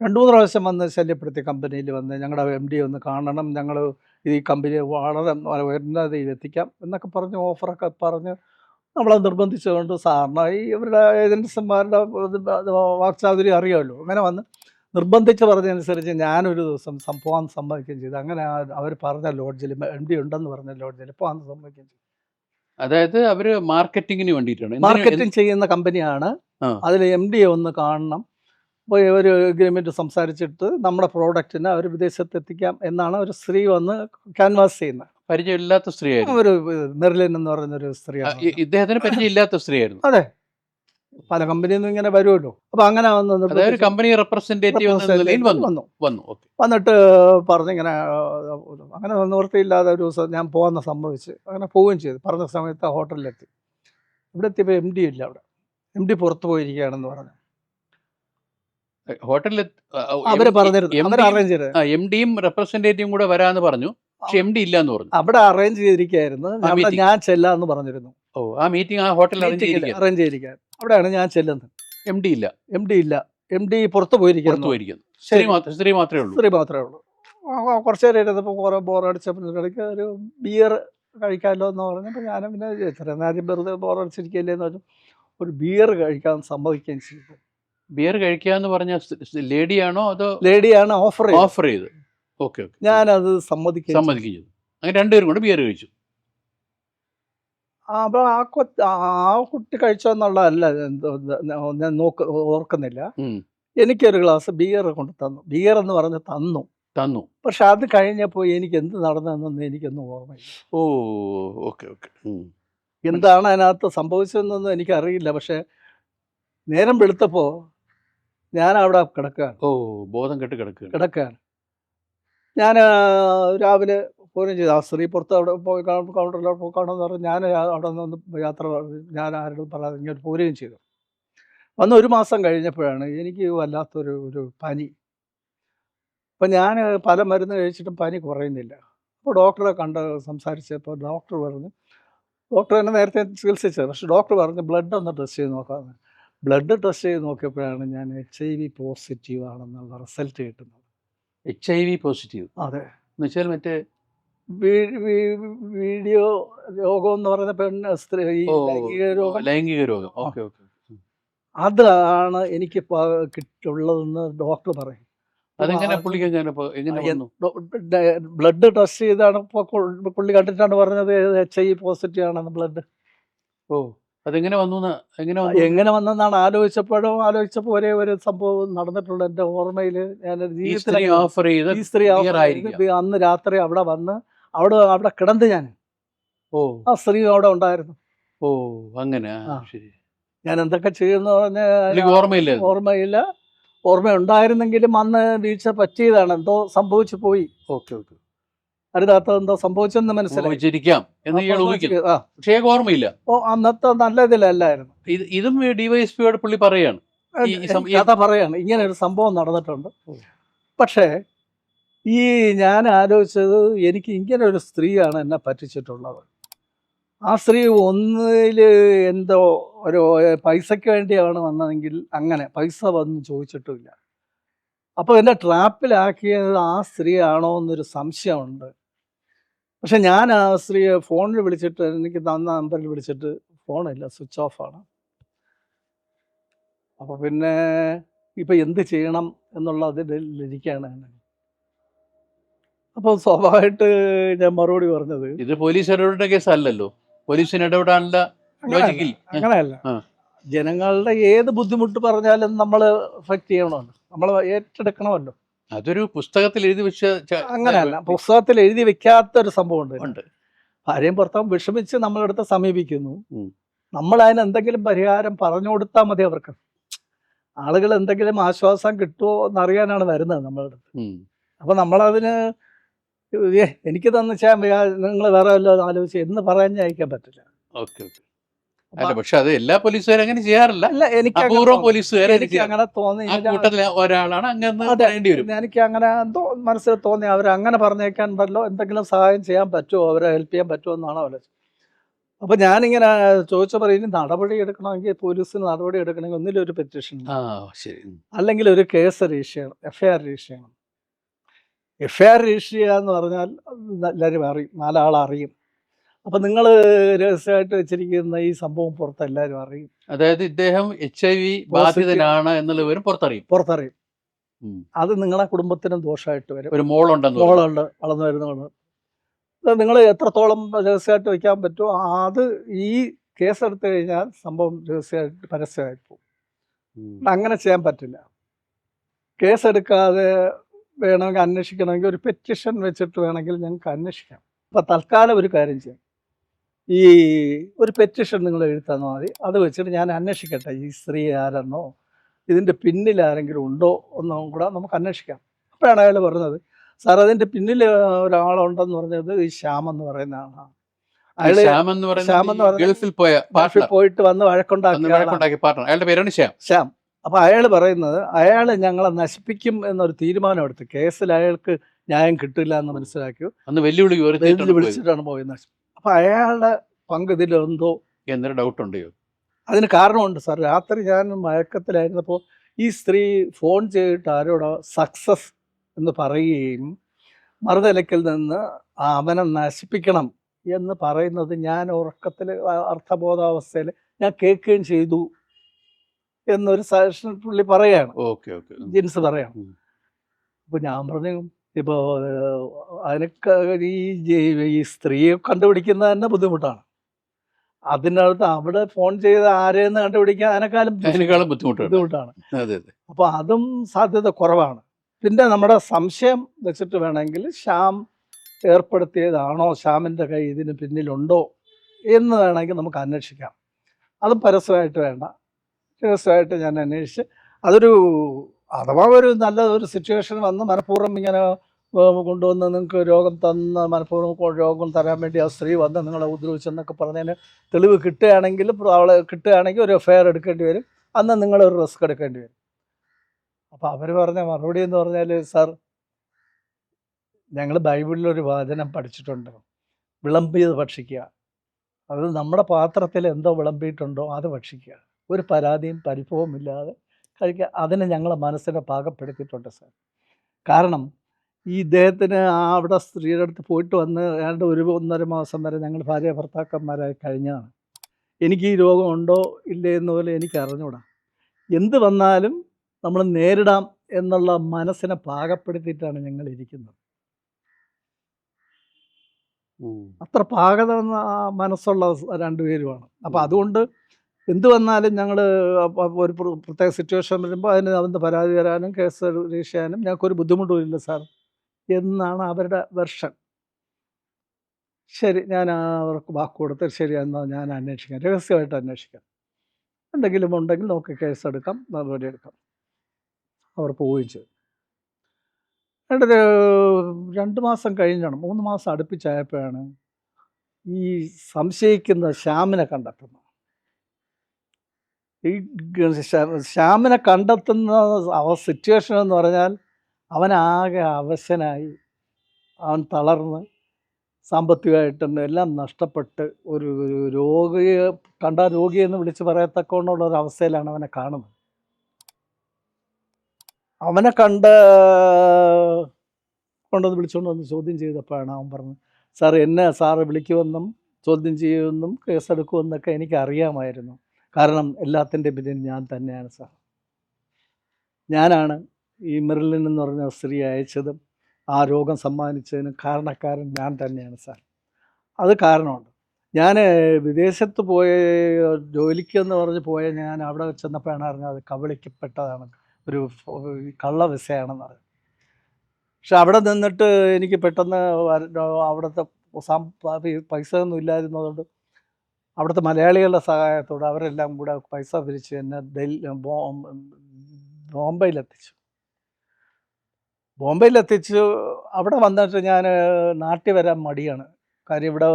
രണ്ടു മൂന്ന് പ്രാവശ്യം വന്ന് ശല്യപ്പെടുത്തി കമ്പനിയിൽ വന്ന് ഞങ്ങളുടെ എം ഡി ഒന്ന് കാണണം ഞങ്ങൾ ഈ കമ്പനി വളരെ ഉയർന്നതിൽ എത്തിക്കാം എന്നൊക്കെ പറഞ്ഞ് ഓഫറൊക്കെ പറഞ്ഞ് നമ്മളെ നിർബന്ധിച്ചുകൊണ്ട് സാറിന് ഈ ഇവരുടെ ഏജൻസിമാരുടെ വാക്ചാതുരി അറിയാമല്ലോ. അങ്ങനെ വന്ന് നിർബന്ധിച്ച് പറഞ്ഞതനുസരിച്ച് ഞാനൊരു ദിവസം സംഭവം സംഭവിക്കുകയും സമ്മതിക്കുകയും ചെയ്തു. അങ്ങനെ അവർ പറഞ്ഞ ലോഡ്ജിൽ എം ഡി ഉണ്ടെന്ന് പറഞ്ഞ ലോഡ്ജിൽ പോകാൻ സമ്മതിക്കുകയും ചെയ്തു. അതായത് അവർ മാർക്കറ്റിങ്ങിന് വേണ്ടിയിട്ടാണ്. മാർക്കറ്റിംഗ് ചെയ്യുന്ന കമ്പനിയാണ്. അതിൽ എം ഡിയെ ഒന്ന് കാണണം. അപ്പോൾ ഒരു അഗ്രിമെന്റ് സംസാരിച്ചിട്ട് നമ്മുടെ പ്രോഡക്റ്റിനെ അവർ വിദേശത്ത് എത്തിക്കാം എന്നാണ് ഒരു സ്ത്രീ വന്ന് ക്യാൻവാസ് ചെയ്യുന്നത്. പരിചയമില്ലാത്ത സ്ത്രീയായിരുന്നു. ഒരു മെർലിൻ എന്ന് പറയുന്ന ഒരു സ്ത്രീയാണ് ഇദ്ദേഹത്തിന് പരിചയമില്ലാത്ത സ്ത്രീയായിരുന്നു. അതെ. പല കമ്പനിയിൽ നിന്നും ഇങ്ങനെ വരുമല്ലോ. അപ്പൊ അങ്ങനെ വന്ന് കമ്പനി റെപ്രസെന്റേറ്റീവ് വന്നു. വന്നു. വന്നിട്ട് പറഞ്ഞിങ്ങനെ അങ്ങനെ നിവൃത്തിയില്ലാതെ ഒരു ദിവസം ഞാൻ പോകുന്ന സംഭവിച്ച് അങ്ങനെ പോവുകയും ചെയ്തു. പറഞ്ഞ സമയത്ത് ആ ഹോട്ടലിലെത്തി. ഇവിടെ എത്തിയപ്പോൾ എം ഡി ഇല്ല അവിടെ. എം ഡി പുറത്തു പോയിരിക്കുകയാണെന്ന് പറഞ്ഞു. ഹോട്ടലിൽ അവർ പറഞ്ഞിരുന്നു. എം ഡിയും റെപ്രസെന്റേറ്റീവും കൂടെ വരാന്ന് പറഞ്ഞു. പക്ഷെ എം ഡി ഇല്ല എന്ന് പറഞ്ഞു. അവിടെ അറേഞ്ച് ചെയ്തിരിക്കുകയായിരുന്നു. ഞാൻ ചെല്ലാന്ന് പറഞ്ഞിരുന്നു. ഓ ആ മീറ്റിംഗ് ആ ഹോട്ടലിൽ അറേഞ്ച് ചെയ്തിരിക്കാൻ അവിടെയാണ് ഞാൻ ചെല്ലുന്നത്. എം ഡി ഇല്ല. എം ഡി ഇല്ല. എം ഡി പുറത്ത് പുറത്തു പോയിരിക്കുന്നു. പോയിരിക്കുന്നു സ്ത്രീ. മാത്രം സ്ത്രീ മാത്രമേ ഉള്ളൂ. സ്ത്രീ മാത്രമേ ഉള്ളൂ. ആ, ആ, കുറച്ച് നേരം ഇരുന്നപ്പോൾ കുറേ ബോറടിച്ചപ്പോൾ ഇടയ്ക്ക് ഒരു ബിയർ കഴിക്കാമല്ലോ എന്ന് പറഞ്ഞപ്പോൾ ഞാനും പിന്നെ ഇത്രയും നേരം വെറുതെ ബോറടിച്ചിരിക്കല്ലേ എന്ന് പറഞ്ഞു ഒരു ബിയർ കഴിക്കാൻ സമ്മതിക്കുകയും ചെയ്തു. ബിയർ കഴിക്കാന്ന് പറഞ്ഞ ലേഡിയാണോ അതോ ലേഡിയാണ് ഓഫർ ഓഫർ ചെയ്ത് ഓക്കെ ഓക്കെ ഞാനത് സമ്മതിക്കുകയും ചെയ്തു. സമ്മതിക്കുകയും ചെയ്തു. അങ്ങനെ രണ്ടുപേരും കൂടെ ബിയർ കഴിച്ചു. അപ്പോൾ ആ കൊ- ആ കുട്ടി കഴിച്ചോന്നുള്ളതല്ല ഞാൻ നോക്ക് ഓർക്കുന്നില്ല. എനിക്കൊരു ഗ്ലാസ് ബിയർ കൊണ്ട് തന്നു. ബിയർ എന്ന് പറഞ്ഞ് തന്നു. തന്നു. പക്ഷെ അത് കഴിഞ്ഞപ്പോൾ എനിക്ക് എന്ത് നടന്നതെന്നൊന്നും എനിക്കൊന്നും ഓർമ്മയില്ല. ഓ ഓക്കെ ഓക്കെ. എന്താണ് അതിനകത്ത് സംഭവിച്ചതെന്നൊന്നും എനിക്കറിയില്ല. പക്ഷെ നേരം വെളുത്തപ്പോൾ ഞാൻ അവിടെ കിടക്കുകയാണ് ഓ ബോധം കെട്ട് കിടക്കുക കിടക്കുകയാണ് ഞാൻ രാവിലെ പോരും ചെയ്തു. ആ സ്ത്രീ പുറത്ത് അവിടെ പോയി കൗണ്ടറിൽ കൗണ്ടറിലോട്ട് പോയി കാണുമെന്ന് പറഞ്ഞ് ഞാൻ അവിടെ നിന്ന് യാത്ര ഞാൻ ആരോടും പറയാതെ ഇങ്ങോട്ട് പോരുകയും ചെയ്തു. വന്ന് ഒരു മാസം കഴിഞ്ഞപ്പോഴാണ് എനിക്ക് വല്ലാത്തൊരു ഒരു പനി. അപ്പം ഞാൻ പല മരുന്ന് കഴിച്ചിട്ടും പനി കുറയുന്നില്ല. അപ്പോൾ ഡോക്ടറെ കണ്ട് സംസാരിച്ചപ്പോൾ ഡോക്ടർ പറഞ്ഞു ഡോക്ടർ എന്നെ നേരത്തെ ചികിത്സിച്ചത്. പക്ഷെ ഡോക്ടർ പറഞ്ഞു ബ്ലഡ് ഒന്ന് ടെസ്റ്റ് ചെയ്ത് നോക്കാമെന്ന് ബ്ലഡ് ടെസ്റ്റ് ചെയ്ത് നോക്കിയപ്പോഴാണ് ഞാൻ എച്ച് ഐ വി പോസിറ്റീവ് ആണെന്നുള്ള റിസൾട്ട് കിട്ടുന്നത്. H I V positive? അതെ. എന്നുവെച്ചാൽ മറ്റേ വീഡിയോ രോഗം എന്ന് പറയുന്ന പെണ് സ്ത്രീ ലൈംഗിക രോഗം. ലൈംഗിക രോഗം. ഓക്കെ ഓക്കെ അതാണ് എനിക്ക് കിട്ടുള്ളതെന്ന് ഡോക്ടർ പറയും. അതെങ്ങനെ പുള്ളിക്ക് ബ്ലഡ് ടെസ്റ്റ് ചെയ്താണ് പുള്ളി കണ്ടിട്ടാണ് പറഞ്ഞത് എച്ച് ഐ പോസിറ്റീവ് ആണെന്ന് ബ്ലഡ്. ഓ അതെങ്ങനെ വന്നു എങ്ങനെ എങ്ങനെ വന്നെന്നാണ് ആലോചിച്ചപ്പോഴും ആലോചിച്ചപ്പോൾ ഒരേ ഒരു സംഭവം നടന്നിട്ടുള്ളൂ എന്റെ ഓർമ്മയിൽ ഞാൻ ജീവിതത്തിൽ ഓഫർ ചെയ്ത് സ്ത്രീ അന്ന് രാത്രി അവിടെ വന്ന് അവിടെ അവിടെ കിടന്ന് ഞാൻ. ഓ. ആ സ്ത്രീ അവിടെ ഉണ്ടായിരുന്നു. ഓ അങ്ങനെ. ശരി. ഞാൻ എന്തൊക്കെ ചെയ്യുമെന്ന് ഓർമ്മയില്ല ഓർമ്മയില്ല ഓർമ്മയില്ല. ഓർമ്മയുണ്ടായിരുന്നെങ്കിലും അന്ന് വീഴ്ച പറ്റിയതാണ്. എന്തോ സംഭവിച്ചു പോയി. Okay okay. അരുതാത്ത എന്തോ സംഭവിച്ചെന്ന് മനസ്സിലായി. സംഭവിച്ചിരിക്കാം എന്ന് ഇയാൾ ഊഹിക്കുന്നു. പക്ഷേ ഓർമ്മയില്ല. ഓ അന്നത്തെ നല്ല ഇതിലല്ലായിരുന്നു. ഇത് ഡിവൈഎസ്പിയോട് പുള്ളി പറയാണ്. കഥ പറയാണ്. ഇങ്ങനെ ഒരു സംഭവം നടന്നിട്ടുണ്ട്. പക്ഷേ ഈ ഞാൻ ആലോചിച്ചത് എനിക്ക് ഇങ്ങനെ ഒരു സ്ത്രീയാണ് എന്നെ പറ്റിച്ചിട്ടുള്ളത്. ആ സ്ത്രീ ഒന്നിൽ എന്തോ ഒരു പൈസയ്ക്ക് വേണ്ടിയാണ് വന്നതെങ്കിൽ അങ്ങനെ പൈസ വന്ന് ചോദിച്ചിട്ടുമില്ല. അപ്പോൾ എന്നെ ട്രാപ്പിലാക്കിയത് ആ സ്ത്രീ ആണോ എന്നൊരു സംശയമുണ്ട്. പക്ഷെ ഞാൻ ആ സ്ത്രീയെ ഫോണിൽ വിളിച്ചിട്ട് എനിക്ക് തന്ന നമ്പറിൽ വിളിച്ചിട്ട് ഫോണില്ല സ്വിച്ച് ഓഫാണ് അപ്പോൾ പിന്നെ ഇപ്പം എന്ത് ചെയ്യണം എന്നുള്ള അതിലിരിക്കുകയാണ് ഞാൻ. അപ്പോൾ സ്വാഭാവികമായിട്ട് ഞാൻ മറുപടി പറഞ്ഞത് ഇത് പോലീസ് ഇടപെടേണ്ട കേസ് അല്ലല്ലോ പോലീസിന് ഇടപെടാനുള്ള അങ്ങനെയല്ല ലോജിക്കിൽ അങ്ങനെയല്ല. ജനങ്ങളുടെ ഏത് ബുദ്ധിമുട്ട് പറഞ്ഞാലും നമ്മൾ എഫക്ട് ചെയ്യണമല്ലോ. നമ്മൾ ഏറ്റെടുക്കണമല്ലോ. അതൊരു പുസ്തകത്തിൽ എഴുതി വെച്ച അങ്ങനെയല്ല പുസ്തകത്തിൽ എഴുതി വെക്കാത്ത ഒരു സംഭവം ഉണ്ട്. ഭാര്യയും ഭർത്താവും വിഷമിച്ച് നമ്മളെടുത്ത് സമീപിക്കുന്നു. നമ്മൾ അതിന് എന്തെങ്കിലും പരിഹാരം പറഞ്ഞു കൊടുത്താൽ മതി അവർക്ക്. ആളുകൾ എന്തെങ്കിലും ആശ്വാസം കിട്ടുമോ എന്നറിയാനാണ് വരുന്നത് നമ്മളുടെ അപ്പൊ നമ്മളതിന് എനിക്ക് തന്നിച്ചാൽ നിങ്ങൾ വേറെ വല്ലതും ആലോചിച്ച് എന്ന് പറയാൻ അയക്കാൻ പറ്റില്ല. Okay okay. അല്ല പക്ഷെ അത് എല്ലാ പോലീസുകാരും അങ്ങനെ ചെയ്യാറില്ല. അല്ല എനിക്ക് അപൂർവം തോന്നി. എനിക്ക് അങ്ങനെ തോന്നി. കൂട്ടത്തിൽ ഒരാളാണ് അങ്ങനെ വരും. എനിക്ക് അങ്ങനെ എന്തോ മനസ്സിൽ തോന്നി. അവർ അങ്ങനെ പറഞ്ഞേക്കാൻ പറ്റല്ലോ. എന്തെങ്കിലും സഹായം ചെയ്യാൻ പറ്റുമോ? അവരെ ഹെൽപ്പ് ചെയ്യാൻ പറ്റുമോ എന്നാണ് ആലോചിച്ചത്. അപ്പൊ ഞാനിങ്ങനെ ചോദിച്ച പറയും നടപടി എടുക്കണമെങ്കിൽ പോലീസിന് നടപടി എടുക്കണമെങ്കിൽ ഒന്നിലൊരു പെറ്റീഷൻ. അല്ലെങ്കിൽ ഒരു കേസ് രജിസ്റ്റർ ചെയ്യണം എഫ്ഐആർ രജിസ്റ്റർ ചെയ്യണം. എഫ് ഐ ആർ രജിസ്റ്റർ ചെയ്യുക എന്ന് പറഞ്ഞാൽ എല്ലാവരും അറിയും. നാലാളറിയും അപ്പം നിങ്ങൾ രഹസ്യമായിട്ട് വെച്ചിരിക്കുന്ന ഈ സംഭവം പുറത്ത് എല്ലാവരും അറിയും. അതായത് ഇദ്ദേഹം എച്ച് ഐ വി ബാധിതനാണ് എന്നുള്ള വിവരം പുറത്തറിയും. പുറത്തറിയും. അത് നിങ്ങളെ കുടുംബത്തിനും ദോഷമായിട്ട് വരും. ഒരു മോളുണ്ടെന്ന് പറഞ്ഞു. മോളുണ്ട് വളർന്നു വരുന്നതാണ് നിങ്ങൾ എത്രത്തോളം രഹസ്യമായിട്ട് വയ്ക്കാൻ പറ്റുമോ അത് ഈ കേസ് എടുത്തു കഴിഞ്ഞാൽ സംഭവം രഹസ്യമായിട്ട് പരസ്യമായി പോകും. അങ്ങനെ ചെയ്യാൻ പറ്റില്ല. കേസ് എടുക്കാതെ വേണമെങ്കിൽ അന്വേഷിക്കണമെങ്കിൽ ഒരു പെറ്റിഷൻ വെച്ചിട്ട് വേണമെങ്കിൽ ഞങ്ങൾക്ക് അന്വേഷിക്കാം. അപ്പോൾ തൽക്കാലം ഒരു കാര്യം ചെയ്യാം. ഈ ഒരു പെറ്റിഷൻ നിങ്ങൾ എഴുത്താൽ മതി. അത് വെച്ചിട്ട് ഞാൻ അന്വേഷിക്കട്ടെ. ഈ സ്ത്രീ ആരെന്നോ ഇതിന്റെ പിന്നിൽ ആരെങ്കിലും ഉണ്ടോ എന്നും കൂടെ നമുക്ക് അന്വേഷിക്കാം. അപ്പോഴാണ് അയാൾ പറഞ്ഞത് സാർ അതിന്റെ പിന്നിൽ ഒരാളുണ്ടെന്ന് പറഞ്ഞത് ഈ ശ്യാം എന്ന് പറയുന്ന ആളാണ്. അയാൾ ശ്യാം എന്ന് പറയുന്ന ഗൾഫിൽ പോയ ഗൾഫിൽ പോയിട്ട് വന്ന് വഴക്കുണ്ടാക്കി. അയാളുടെ പേരാണ് ശ്യാം. ശ്യാം. അപ്പൊ അയാൾ പറയുന്നത് അയാൾ ഞങ്ങളെ നശിപ്പിക്കും എന്നൊരു തീരുമാനം എടുത്തു. കേസിൽ അയാൾക്ക് ന്യായം കിട്ടില്ല എന്ന് മനസ്സിലാക്കി. അന്ന് വെല്ലുവിളി. വിളിച്ചിട്ടാണ് പോയത് നശി- അപ്പൊ അയാളുടെ പങ്ക് ഇതിലെന്തോ എന്നൊരു ഡൗട്ട് ഉണ്ടോ? അതിന് കാരണമുണ്ട് സാർ. രാത്രി ഞാൻ മയക്കത്തിലായിരുന്നപ്പോൾ ഈ സ്ത്രീ ഫോൺ ചെയ്തിട്ട് ആരോടോ സക്സസ് എന്ന് പറയുകയും മറുതലക്കിൽ നിന്ന് അവനെ നശിപ്പിക്കണം എന്ന് പറയുന്നത് ഞാൻ ഉറക്കത്തിൽ അർത്ഥബോധാവസ്ഥയിൽ ഞാൻ കേൾക്കുകയും ചെയ്തു. എന്നൊരു സജഷൻ പുള്ളി പറയാണ് ഓക്കെ ഓക്കെ. ജിൻസ് പറയാണ്. അപ്പോൾ അപ്പൊ ഞാൻ പറഞ്ഞു ഇപ്പോ ഏഹ്, അതിനൊക്കെ ഈ സ്ത്രീയെ കണ്ടുപിടിക്കുന്നത് തന്നെ ബുദ്ധിമുട്ടാണ്. അതിനടുത്ത് അവിടെ ഫോൺ ചെയ്ത് ആരെയെന്ന് കണ്ടുപിടിക്കാൻ അതിനേക്കാളും ബുദ്ധിമുട്ടാണ്. അതെ അപ്പോൾ അതും സാധ്യത കുറവാണ്. പിന്നെ നമ്മുടെ സംശയം വെച്ചിട്ട് വേണമെങ്കിൽ ശ്യാം ഏർപ്പെടുത്തിയതാണോ ശ്യാമിന്റെ കൈ ഇതിന് പിന്നിലുണ്ടോ എന്ന് വേണമെങ്കിൽ നമുക്ക് അന്വേഷിക്കാം. അതും പരസ്യമായിട്ട് വേണ്ട. രഹസ്യമായിട്ട് ഞാൻ അന്വേഷിച്ച് അതൊരു അഥവാ ഒരു നല്ല ഒരു സിറ്റുവേഷൻ വന്ന് മനഃപൂർവം ഇങ്ങനെ കൊണ്ടുവന്ന് നിങ്ങൾക്ക് രോഗം തന്ന മനഃപൂർവം രോഗം തരാൻ വേണ്ടി ആ സ്ത്രീ വന്ന് നിങ്ങളെ ഉപദ്രവിച്ചെന്നൊക്കെ പറഞ്ഞതിന് തെളിവ് കിട്ടുകയാണെങ്കിൽ അവളെ കിട്ടുകയാണെങ്കിൽ ഒരു എഫ്ഐആർ എടുക്കേണ്ടി വരും. അന്ന് നിങ്ങളൊരു റിസ്ക് എടുക്കേണ്ടി വരും. അപ്പോൾ അവർ പറഞ്ഞ മറുപടി എന്ന് പറഞ്ഞാൽ സാർ ഞങ്ങൾ ബൈബിളിലൊരു വാചനം പഠിച്ചിട്ടുണ്ട്. വിളമ്പിയത് ഭക്ഷിക്കുക. അത് നമ്മുടെ പാത്രത്തിൽ എന്തോ വിളമ്പിയിട്ടുണ്ടോ അത് ഭക്ഷിക്കുക. ഒരു പരാതിയും പരിഭവവും ഇല്ലാതെ കഴിക്കുക അതിന് ഞങ്ങളെ മനസ്സിനെ പാകപ്പെടുത്തിയിട്ടുണ്ട് സാർ. കാരണം ഈ ഇദ്ദേഹത്തിന് ആ അവിടെ സ്ത്രീയുടെ അടുത്ത് പോയിട്ട് വന്ന് ഏതാണ്ട് ഒരു ഒന്നര മാസം വരെ ഞങ്ങൾ ഭാര്യ ഭർത്താക്കന്മാരായി കഴിഞ്ഞതാണ്. എനിക്ക് ഈ രോഗം ഉണ്ടോ ഇല്ലേ എന്ന പോലെ എനിക്ക് അറിഞ്ഞൂടാ. എന്ത് വന്നാലും നമ്മൾ നേരിടാം എന്നുള്ള മനസ്സിനെ പാകപ്പെടുത്തിയിട്ടാണ് ഞങ്ങൾ ഇരിക്കുന്നത്. അത്ര പാകത ആ മനസ്സുള്ള രണ്ടുപേരുമാണ്. അപ്പം അതുകൊണ്ട് എന്ത് വന്നാലും ഞങ്ങൾ ഒരു പ്രത്യേക സിറ്റുവേഷൻ വരുമ്പോൾ അതിന് അവന്ന് പരാതി തരാനും കേസ് രജിസ്റ്റർ ചെയ്യാനും ഞങ്ങൾക്കൊരു ബുദ്ധിമുട്ടുമില്ല സാർ. എന്നാണ് അവരുടെ വെർഷൻ. ശരി ഞാൻ അവർക്ക് വാക്ക് കൊടുത്ത് ശരി എന്നാൽ ഞാൻ അന്വേഷിക്കാം. രഹസ്യമായിട്ട് അന്വേഷിക്കാം. എന്തെങ്കിലും ഉണ്ടെങ്കിൽ നമുക്ക് കേസെടുക്കാം നടപടി എടുക്കാം. അവർ പോവുകയും ചെയ്തു. രണ്ട് രണ്ട് മാസം കഴിഞ്ഞാണ് മൂന്ന് മാസം അടുപ്പിച്ചായപ്പോഴാണ് ഈ സംശയിക്കുന്ന ശ്യാമിനെ കണ്ടെത്തുന്നത്. ഈ ശ്യാമിനെ കണ്ടെത്തുന്ന അവ സിറ്റുവേഷൻ എന്ന് പറഞ്ഞാൽ അവനാകെ അവശനായി. അവൻ തളർന്ന് സാമ്പത്തികമായിട്ടും എല്ലാം നഷ്ടപ്പെട്ട് ഒരു ഒരു രോഗിയെ കണ്ട രോഗിയെന്ന് വിളിച്ച് പറയത്തക്കോണ്ടുള്ള ഒരു അവസ്ഥയിലാണ് അവനെ കാണുന്നത്. അവനെ കണ്ട് കൊണ്ടുവന്ന് വിളിച്ചുകൊണ്ട് വന്ന് ചോദ്യം ചെയ്തപ്പോഴാണ് അവൻ പറഞ്ഞത് സാർ എന്നെ സാറ് വിളിക്കുമെന്നും ചോദ്യം ചെയ്യുമെന്നും കേസെടുക്കുമെന്നൊക്കെ എനിക്ക് അറിയാമായിരുന്നു കാരണം എല്ലാത്തിന്റെ പിന്നിൽ ഞാൻ തന്നെയാണ് സാർ. ഞാനാണ് ഈ മെറിലിൻ എന്ന് പറഞ്ഞ സ്ത്രീ അയച്ചതും ആ രോഗം സമ്മാനിച്ചതിന് കാരണക്കാരൻ ഞാൻ തന്നെയാണ് സാർ. അത് കാരണമുണ്ട്. ഞാൻ വിദേശത്ത് പോയ ജോലിക്കെന്ന് പറഞ്ഞ് പോയ ഞാൻ അവിടെ ചെന്നപ്പോഴാണ് അറിഞ്ഞത് കബളിക്കപ്പെട്ടതാണ് ഒരു കള്ള വിസയാണെന്ന് അറിഞ്ഞത്. പക്ഷെ അവിടെ നിന്നിട്ട് എനിക്ക് പെട്ടെന്ന് അവിടുത്തെ പൈസ ഒന്നും ഇല്ലായിരുന്നതുകൊണ്ട് അവിടുത്തെ മലയാളികളുടെ സഹായത്തോടെ അവരെല്ലാം കൂടെ പൈസ പിരിച്ച് എന്നെ ഡൽഹി ബോംബെയിലെത്തിച്ചു. ബോംബെയിലെത്തിച്ചു. അവിടെ വന്നിട്ട് ഞാൻ നാട്ടിൽ വരാൻ മടിയാണ്. കാര്യം ഇവിടെ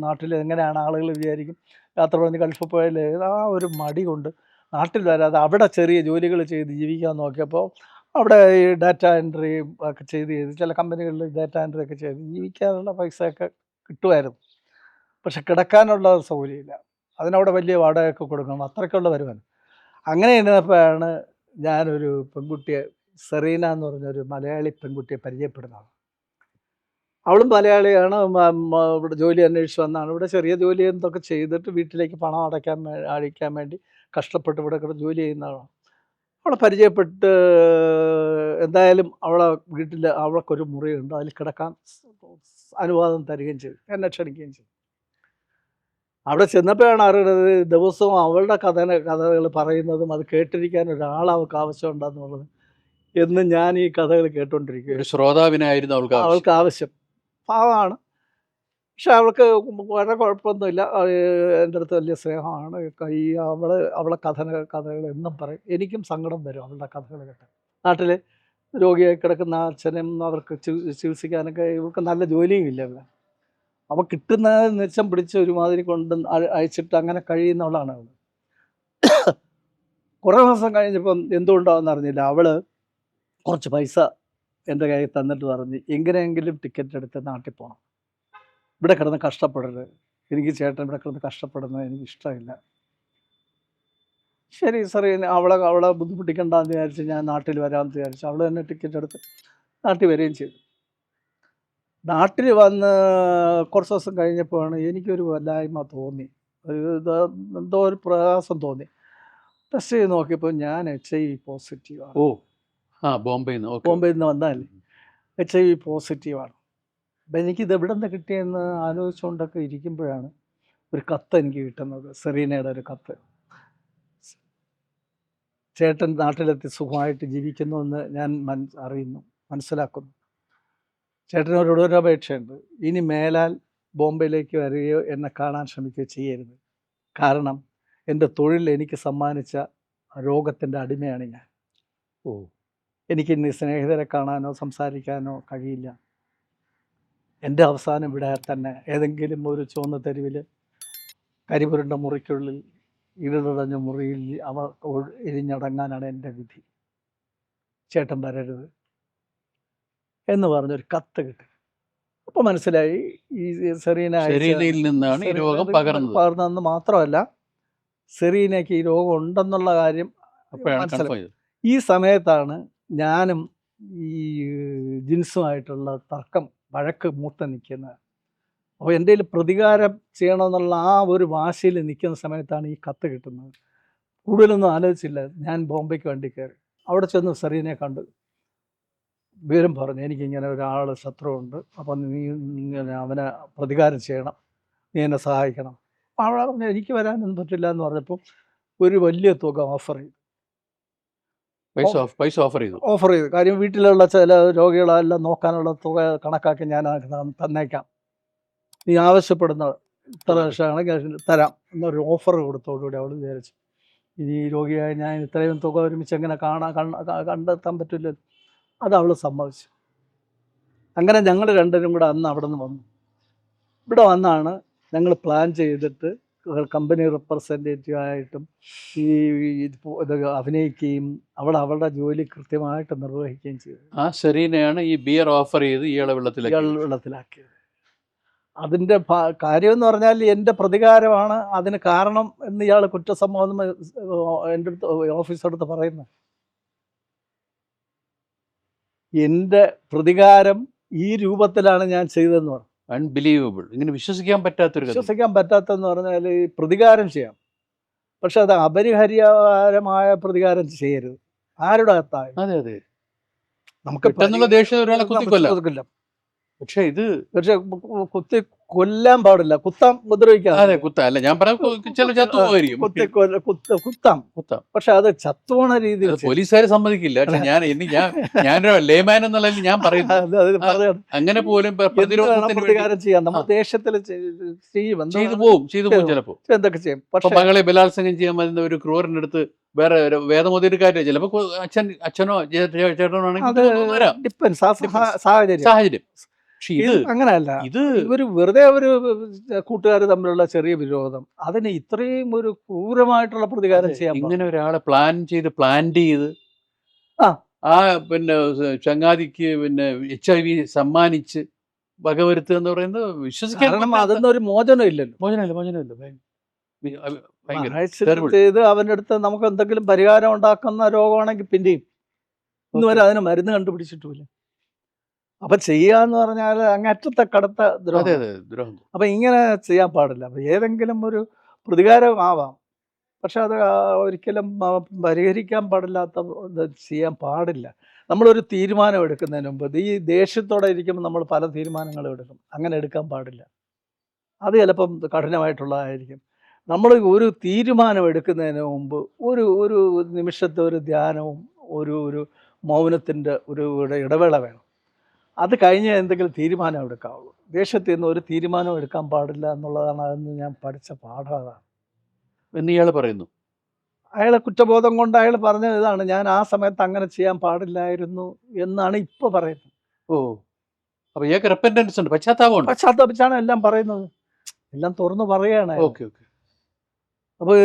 നാട്ടിൽ എങ്ങനെയാണ് ആളുകൾ വിചാരിക്കും. യാത്ര പറഞ്ഞ് ഗൾഫിൽ പോയാൽ ആ ഒരു മടി കൊണ്ട് നാട്ടിൽ വരാതെ അവിടെ ചെറിയ ജോലികൾ ചെയ്ത് ജീവിക്കാൻ നോക്കിയപ്പോൾ അവിടെ ഈ ഡാറ്റ എൻട്രി ഒക്കെ ചെയ്ത് ചെയ്ത് ചില കമ്പനികളിൽ ഡാറ്റ എൻട്രി ഒക്കെ ചെയ്ത് ജീവിക്കാനുള്ള പൈസയൊക്കെ കിട്ടുമായിരുന്നു. പക്ഷെ കിടക്കാനുള്ള സൗകര്യമില്ല. അതിനവിടെ വലിയ വാടകയൊക്കെ കൊടുക്കണം. അത്രയ്ക്കുള്ള വരുമാനം. അങ്ങനെ ഇരുന്നപ്പോഴാണ് ഞാനൊരു പെൺകുട്ടിയെ സെറീന എന്ന് പറഞ്ഞൊരു മലയാളി പെൺകുട്ടിയെ പരിചയപ്പെടുന്നത്. അവളും മലയാളിയാണ്. ഇവിടെ ജോലി അന്വേഷിച്ച് വന്നാണ്. ഇവിടെ ചെറിയ ജോലി എന്തൊക്കെ ചെയ്തിട്ട് വീട്ടിലേക്ക് പണം അടയ്ക്കാൻ അടിക്കാൻ വേണ്ടി കഷ്ടപ്പെട്ട് ഇവിടെ കിടന്ന് ജോലി ചെയ്യുന്നതാണ് അവളെ പരിചയപ്പെട്ട് എന്തായാലും അവളെ വീട്ടിൽ അവൾക്കൊരു മുറിയുണ്ട്. അതിൽ കിടക്കാൻ അനുവാദം തരികയും ചെയ്തു. എന്നെ ക്ഷണിക്കുകയും ചെയ്തു. അവിടെ ചെന്നപ്പോഴാണ് അറിയുന്നത് ദിവസവും അവളുടെ കഥ കഥകൾ പറയുന്നതും അത് കേട്ടിരിക്കാൻ ഒരാൾ അവൾക്ക് ആവശ്യമുണ്ടെന്നുള്ളത് എന്ന് ഞാൻ ഈ കഥകൾ കേട്ടുകൊണ്ടിരിക്കുക ഒരു ശ്രോതാവിനായിരുന്നു അവൾക്ക്. അവൾക്ക് ആവശ്യം. പാവമാണ്. പക്ഷെ അവൾക്ക് വളരെ കുഴപ്പമൊന്നുമില്ല. എന്റെ അടുത്ത് വലിയ സ്നേഹമാണ്. ഈ അവൾ അവളെ കഥ കഥകൾ എന്നും പറയും. എനിക്കും സങ്കടം വരും അവളുടെ കഥകൾ കേട്ട്. നാട്ടിൽ രോഗിയായി കിടക്കുന്ന അച്ഛനും അവർക്ക് ചികിത്സിക്കാനൊക്കെ ഇവർക്ക് നല്ല ജോലിയും ഇല്ല ഇവിടെ. അവ കിട്ടുന്ന നിച്ചം പിടിച്ച് ഒരുമാതിരി കൊണ്ട് അയച്ചിട്ട് അങ്ങനെ കഴിയുന്നവളാണ് അവൾ കുറേ ദിവസം കഴിഞ്ഞപ്പം എന്തുകൊണ്ടാണെന്ന് അറിഞ്ഞില്ല. അവൾ കുറച്ച് പൈസ എന്റെ കയ്യിൽ തന്നിട്ട് പറഞ്ഞ് എങ്ങനെയെങ്കിലും ടിക്കറ്റ് എടുത്ത് നാട്ടിൽ പോകണം ഇവിടെ കിടന്ന് കഷ്ടപ്പെടരുത്. എനിക്ക് ചേട്ടൻ ഇവിടെ കിടന്ന് കഷ്ടപ്പെടുന്നത് എനിക്ക് ഇഷ്ടമില്ല ശരി സാറേ അവളെ അവളെ ബുദ്ധിമുട്ടിക്കണ്ടെന്ന് വിചാരിച്ച് ഞാൻ നാട്ടിൽ വരാമെന്ന് വിചാരിച്ചു അവൾ തന്നെ ടിക്കറ്റ് എടുത്ത് നാട്ടിൽ വരികയും ചെയ്തു. നാട്ടിൽ വന്ന് കുറച്ച് ദിവസം കഴിഞ്ഞപ്പോഴാണ് എനിക്കൊരു വല്ലായ്മ തോന്നി. ഒരു എന്തോ ഒരു പ്രയാസം തോന്നി. ടെസ്റ്റ് ചെയ്ത് നോക്കിയപ്പോൾ ഞാൻ എച്ച് ഐ വി പോസിറ്റീവാണ് ഓ ആ ബോംബെയിൽ നിന്ന് ബോംബെയിൽ നിന്ന് വന്നാൽ എച്ച് ഐ വി പോസിറ്റീവാണ് അപ്പം എനിക്കിത് എവിടെ നിന്ന് കിട്ടിയെന്ന് ആലോചിച്ചുകൊണ്ടൊക്കെ ഇരിക്കുമ്പോഴാണ് ഒരു കത്ത് എനിക്ക് കിട്ടുന്നത്. സെറീനയുടെ ഒരു കത്ത്. ചേട്ടൻ നാട്ടിലെത്തി സുഖമായിട്ട് ജീവിക്കുന്നുവെന്ന് ഞാൻ മൻ അറിയുന്നു മനസ്സിലാക്കുന്നു. ചേട്ടനോട് ഒരു അപേക്ഷയുണ്ട്. ഇനി മേലാൽ ബോംബെയിലേക്ക് വരികയോ എന്നെ കാണാൻ ശ്രമിക്കുകയോ ചെയ്യരുത്. കാരണം എന്റെ തൊഴിൽ എനിക്ക് സമ്മാനിച്ച രോഗത്തിന്റെ അടിമയാണ് ഞാൻ. ഓ. എനിക്ക് ഇനി സ്നേഹിതരെ കാണാനോ സംസാരിക്കാനോ കഴിയില്ല. എന്റെ അവസാനം ഇവിടെ തന്നെ ഏതെങ്കിലും ഒരു ചുവന്ന തെരുവിൽ കരിപുരണ്ട മുറിക്കുള്ളിൽ ഇടതടഞ്ഞ മുറിയിൽ അവ ഇരിഞ്ഞടങ്ങാനാണ് എരിഞ്ഞടങ്ങാനാണ് എന്റെ വിധി. ചേട്ടൻ വരരുത്. എന്ന് പറഞ്ഞൊരു കത്ത് കിട്ടി അപ്പോൾ മനസ്സിലായി ഈ സെറീന ശരീരയിൽ നിന്നാണ് ഈ രോഗം പകർന്നത്. പകർന്നതെന്ന് മാത്രമല്ല സെറീനയ്ക്ക് ഈ രോഗം ഉണ്ടെന്നുള്ള കാര്യം മനസ്സിലായി. ഈ സമയത്താണ് ഞാനും ഈ ജിൻസുമായിട്ടുള്ള തർക്കം വഴക്ക് മൂത്ത് നിൽക്കുന്നത്. അപ്പോൾ എന്റെ കയ്യിൽ പ്രതികാരം ചെയ്യണമെന്നുള്ള ആ ഒരു വാശിയിൽ നിൽക്കുന്ന സമയത്താണ് ഈ കത്ത് കിട്ടുന്നത്. കൂടുതലൊന്നും ആലോചിച്ചില്ല ഞാൻ ബോംബെക്ക് വേണ്ടി കയറി. അവിടെ ചെന്ന് സെറീനെ കണ്ടു. വിവരം പറഞ്ഞു. എനിക്കിങ്ങനെ ഒരാൾ ശത്രുവുണ്ട്. അപ്പം നീ ഇങ്ങനെ അവനെ പ്രതികാരം ചെയ്യണം. നീ എന്നെ സഹായിക്കണം. അപ്പോൾ അവളെ പറഞ്ഞു എനിക്ക് വരാനൊന്നും പറ്റില്ല എന്ന് പറഞ്ഞപ്പോൾ ഒരു വലിയ തുക ഓഫർ ചെയ്തു. പൈസ ഓഫ് പൈസ ഓഫർ ചെയ്തു. ഓഫർ ചെയ്തു. കാര്യം വീട്ടിലുള്ള ചില രോഗികളെല്ലാം നോക്കാനുള്ള തുക കണക്കാക്കി ഞാൻ തന്നേക്കാം. നീ ആവശ്യപ്പെടുന്ന ഇത്ര ലക്ഷമാണെങ്കിൽ തരാം എന്നൊരു ഓഫർ കൊടുത്തോടുകൂടി അവൾ വിചാരിച്ചു. ഇനി രോഗിയായ ഞാൻ ഇത്രയും തുക ഒരുമിച്ച് എങ്ങനെ കാണാൻ കണ്ടെത്താൻ പറ്റില്ല അത് അവൾ സമ്മതിച്ചു. അങ്ങനെ ഞങ്ങൾ രണ്ടുപേരും കൂടെ അന്ന് അവിടെ നിന്ന് വന്നു. ഇവിടെ വന്നാണ് ഞങ്ങൾ പ്ലാൻ ചെയ്തിട്ട് കമ്പനി റെപ്രസെന്റേറ്റീവ് ആയിട്ടും ഈ ഇത് അഭിനയിക്കുകയും അവിടെ അവളുടെ ജോലി കൃത്യമായിട്ട് നിർവഹിക്കുകയും ചെയ്തു. ആ ശരീരയാണ് ഈ ബിയർ ഓഫർ ചെയ്ത് ഇയാളെ വെള്ളത്തിലേക്ക്. വെള്ളത്തിലാക്കിയത്. അതിന്റെ കാര്യം കാര്യമെന്ന് പറഞ്ഞാൽ എന്റെ പ്രതികാരമാണ് അതിന് കാരണം എന്ന് ഇയാൾ കുറ്റസമ്മതം എന്റെ അടുത്ത് ഓഫീസടുത്ത് പറയുന്നത്. എന്റെ പ്രതികാരം ഈ രൂപത്തിലാണ് ഞാൻ ചെയ്തതെന്ന് പറഞ്ഞു. അൺബിലീവബിൾ ഇങ്ങനെ വിശ്വസിക്കാൻ പറ്റാത്തൊരു വിശ്വസിക്കാൻ പറ്റാത്തെന്ന് പറഞ്ഞാൽ ഈ പ്രതികാരം ചെയ്യാം. പക്ഷെ അത് അപരിഹാര്യമായ പ്രതികാരം ചെയ്യരുത്. ആരുടെ അത്തായ അതെ അതെ. നമുക്ക് പെട്ടെന്നുള്ള ദേഷ്യം ഒരാളെ കുത്തിക്കൊല്ലാം. കൊല്ലാം പക്ഷെ ഇത് പക്ഷെ കുത്തി കൊല്ലാൻ പാടില്ല. കുത്താം ഉപദ്രവിക്കാം അതെ കുത്ത. അല്ല ഞാൻ പറയാം കുത്തി പക്ഷെ അത് ചത്തുവണ രീതിയിൽ പോലീസുകാരെ പോലീസുകാർ സമ്മതിക്കില്ല. പക്ഷെ ഞാൻ ഇനി ഞാൻ ഞാനൊരു ലേമാൻ എന്നുള്ള ഞാൻ പറയുന്നു. അങ്ങനെ പോലും പ്രതികാരം ചെയ്യാം നമ്മൾ ആ. ദേശത്തിൽ ചെയ്തു വേണം പോവും ചെയ്തു പോവും ചിലപ്പോ. എന്തൊക്കെ ചെയ്യും? പക്ഷെ മകളെ ബലാത്സംഗം ചെയ്യാൻ വരുന്ന ഒരു ക്രൂരന്റെ അടുത്ത് വേറെ ഒരു വേദമോതിരിക്കാര് ചിലപ്പോ അച്ഛൻ അച്ഛനോ ചേട്ടനോ ആണെങ്കിൽ സാഹചര്യം. പക്ഷെ ഇത് അങ്ങനെയല്ല. ഇത് ഇവർ വെറുതെ ഒരു കൂട്ടുകാർ തമ്മിലുള്ള ചെറിയ വിരോധം അതിന് ഇത്രയും ഒരു ക്രൂരമായിട്ടുള്ള പ്രതികാരം ചെയ്യാൻ ഇങ്ങനെ ഒരാളെ പ്ലാൻ ചെയ്ത് പ്ലാൻ ചെയ്ത് ആ. ആ പിന്നെ ചങ്ങാതിക്ക് പിന്നെ എച്ച് ഐ വി സമ്മാനിച്ച് വകവരുത്തുക എന്ന് പറയുന്നത് വിശ്വസിക്കാൻ കാരണം അതൊന്നും ഒരു മോചനം ഇല്ലല്ലോ. മോചനമില്ല മോചനമില്ല. ചെയ്ത് അവന്റെ അടുത്ത് നമുക്ക് എന്തെങ്കിലും പരിഹാരം ഉണ്ടാക്കുന്ന രോഗമാണെങ്കിൽ പിന്നെയും ഇന്നുവരെ അതിന് മരുന്ന് കണ്ടുപിടിച്ചിട്ടുമില്ല. അപ്പൊ ചെയ്യാന്ന് പറഞ്ഞാൽ അങ്ങറ്റത്തെ കടത്ത ദ്രോഹം. അപ്പൊ ഇങ്ങനെ ചെയ്യാൻ പാടില്ല. അപ്പൊ ഏതെങ്കിലും ഒരു പ്രതികാരമാവാം പക്ഷെ അത് ഒരിക്കലും പരിഹരിക്കാൻ പാടില്ലാത്ത ചെയ്യാൻ പാടില്ല. നമ്മളൊരു തീരുമാനം എടുക്കുന്നതിന് മുമ്പ് ഈ ദേഷ്യത്തോടെ ഇരിക്കുമ്പോൾ നമ്മൾ പല തീരുമാനങ്ങളും എടുക്കും. അങ്ങനെ എടുക്കാൻ പാടില്ല. അത് ചിലപ്പം കഠിനമായിട്ടുള്ളതായിരിക്കും. നമ്മൾ ഒരു തീരുമാനം എടുക്കുന്നതിന് മുമ്പ് ഒരു ഒരു നിമിഷത്തെ ഒരു ധ്യാനവും ഒരു ഒരു മൗനത്തിന്റെ ഒരു ഇടവേള വേണം. അത് കഴിഞ്ഞ് എന്തെങ്കിലും തീരുമാനം എടുക്കാവുള്ളൂ. ദേഷ്യത്തിൽ നിന്ന് ഒരു തീരുമാനം എടുക്കാൻ പാടില്ല എന്നുള്ളതാണ് അതെന്ന് ഞാൻ പഠിച്ച പാഠം അതാണ്. എന്ന് ഇയാൾ പറയുന്നു? അയാളെ കുറ്റബോധം കൊണ്ട് അയാൾ പറഞ്ഞത് ഇതാണ്. ഞാൻ ആ സമയത്ത് അങ്ങനെ ചെയ്യാൻ പാടില്ലായിരുന്നു എന്നാണ് ഇപ്പോൾ പറയുന്നത്. ഓ അപ്പോൾ ഇയാൾക്ക് റിപ്പന്റൻസ് ഉണ്ട് പശ്ചാത്താപമുണ്ട് പശ്ചാത്തപിച്ചാണ് എല്ലാം പറയുന്നത്. എല്ലാം തുറന്നു പറയുകയാണ്. Okay okay. അപ്പോൾ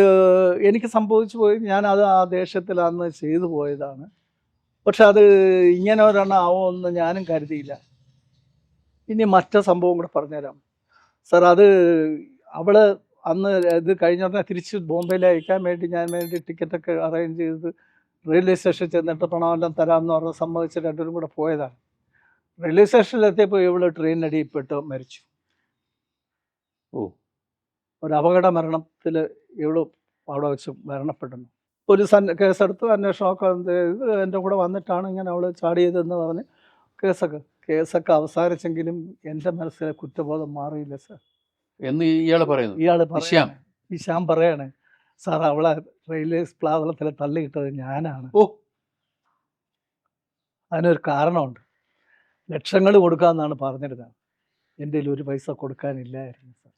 എനിക്ക് സംഭവിച്ചു പോയി. ഞാൻ അത് ആ ദേഷ്യത്തിൽ അന്ന് ചെയ്തു പോയതാണ്. പക്ഷെ അത് ഇങ്ങനെ ഒരെണ്ണം ആവുമെന്ന് ഞാനും കരുതിയില്ല. ഇനി മറ്റു സംഭവം കൂടെ പറഞ്ഞുതരാം. സാർ അത് അവൾ അന്ന് ഇത് കഴിഞ്ഞ ഉടനെ തിരിച്ച് ബോംബെയിൽ അയക്കാൻ വേണ്ടി ഞാൻ വേണ്ടി ടിക്കറ്റൊക്കെ അറേഞ്ച് ചെയ്ത് റെയിൽവേ സ്റ്റേഷനിൽ ചെന്നിട്ട് പണമെല്ലാം തരാമെന്ന് പറഞ്ഞ് സമ്മതിച്ച് രണ്ടുപേരും കൂടെ പോയതാണ്. റെയിൽവേ സ്റ്റേഷനിലെത്തിയപ്പോൾ ഇവൾ ട്രെയിനടിയിൽപ്പെട്ട് മരിച്ചു. ഓ. ഒരു അപകട മരണത്തിൽ ഇവൾ അവിടെ വെച്ച് മരണപ്പെടുന്നു പോലീസ് കേസെടുത്ത് അന്വേഷണമൊക്കെ എന്റെ കൂടെ വന്നിട്ടാണ് ഇങ്ങനെ അവൾ ചാടിയതെന്ന് പറഞ്ഞ് കേസൊക്കെ കേസൊക്കെ അവസാനിച്ചെങ്കിലും എന്റെ മനസ്സിലെ കുറ്റബോധം മാറിയില്ല സാർ. എന്ന് ഇയാൾ പറയുന്നു? ഇയാൾ പറയാം ഈ ശ്യാം പറയാണ് സാർ അവളെ റെയിൽവേ പ്ലാവളത്തിൽ തള്ളിയിട്ടത് ഞാനാണ്. ഓ. അതിനൊരു കാരണമുണ്ട്. ലക്ഷങ്ങൾ കൊടുക്കാമെന്നാണ് പറഞ്ഞിരുന്നത്. എന്റെ കയ്യിൽ ഒരു പൈസ കൊടുക്കാനില്ലായിരുന്നു സാർ.